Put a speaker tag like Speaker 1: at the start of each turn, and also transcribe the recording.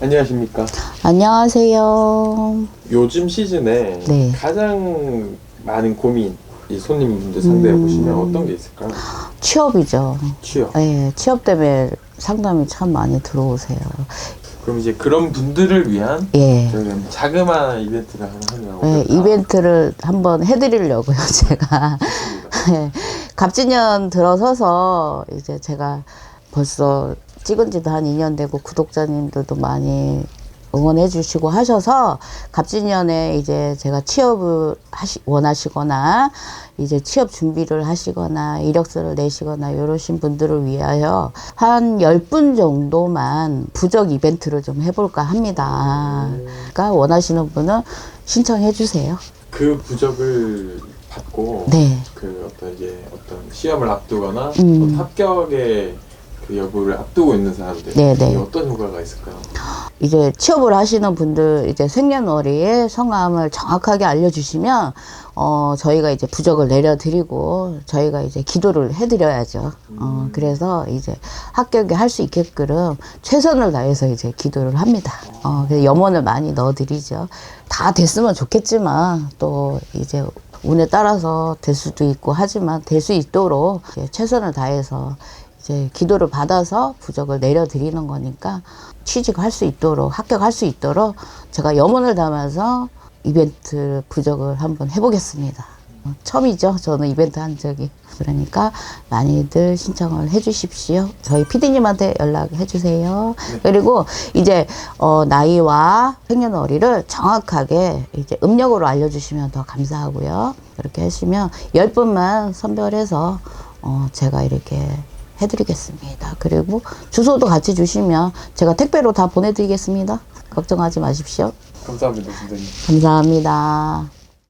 Speaker 1: 안녕하십니까.
Speaker 2: 안녕하세요.
Speaker 1: 요즘 시즌에
Speaker 2: 네.
Speaker 1: 가장 많은 고민 이 손님분들 상대해
Speaker 2: 음.
Speaker 1: 보시면 어떤 게 있을까요?
Speaker 2: 취업이죠.
Speaker 1: 취업.
Speaker 2: 네, 취업 때문에 상담이 참 많이 들어오세요.
Speaker 1: 그럼 이제 그런 분들을 위한
Speaker 2: 예.
Speaker 1: 자그마한 이벤트를 하나 하면
Speaker 2: 네, 이벤트를 한번 해드리려고요, 제가. 네, 갑진년 들어서서 이제 제가 벌써 찍은 지도 한 2년 되고 구독자님들도 많이 응원해 주시고 하셔서 갑진년에 이제 제가 취업을 하시, 원하시거나 이제 취업 준비를 하시거나 이력서를 내시거나 이러신 분들을 위하여 한 10분 정도만 부적 이벤트를 좀 해볼까 합니다. 그러니까 원하시는 분은 신청해 주세요.
Speaker 1: 그 부적을 받고
Speaker 2: 네.
Speaker 1: 그 어떤 이제 어떤 시험을 앞두거나
Speaker 2: 음.
Speaker 1: 합격의 그 여부를 앞두고 있는 사람들
Speaker 2: 네, 네.
Speaker 1: 이게 어떤 효과가 있을까요?
Speaker 2: 이제 취업을 하시는 분들 이제 생년월일에 성함을 정확하게 알려주시면 어 저희가 이제 부적을 내려드리고 저희가 이제 기도를 해드려야죠. 어 그래서 이제 합격에 할수 있게끔 최선을 다해서 이제 기도를 합니다. 어 그래서 염원을 많이 넣어드리죠. 다 됐으면 좋겠지만 또 이제 운에 따라서 될 수도 있고 하지만 될 수 있도록 이제 최선을 다해서 이제 기도를 받아서 부적을 내려드리는 거니까 취직할 수 있도록 합격할 수 있도록 제가 염원을 담아서 이벤트 부적을 한번 해보겠습니다. 어, 처음이죠. 저는 이벤트 한 적이. 그러니까 많이들 신청을 해주십시오. 저희 PD님한테 연락해 주세요. 그리고 이제 어, 나이와 생년월일을 정확하게 이제 음력으로 알려주시면 더 감사하고요. 그렇게 하시면 열 분만 선별해서 어, 제가 이렇게 해드리겠습니다. 그리고 주소도 같이 주시면 제가 택배로 다 보내드리겠습니다. 걱정하지 마십시오.
Speaker 1: 감사합니다, 선생님.
Speaker 2: 감사합니다.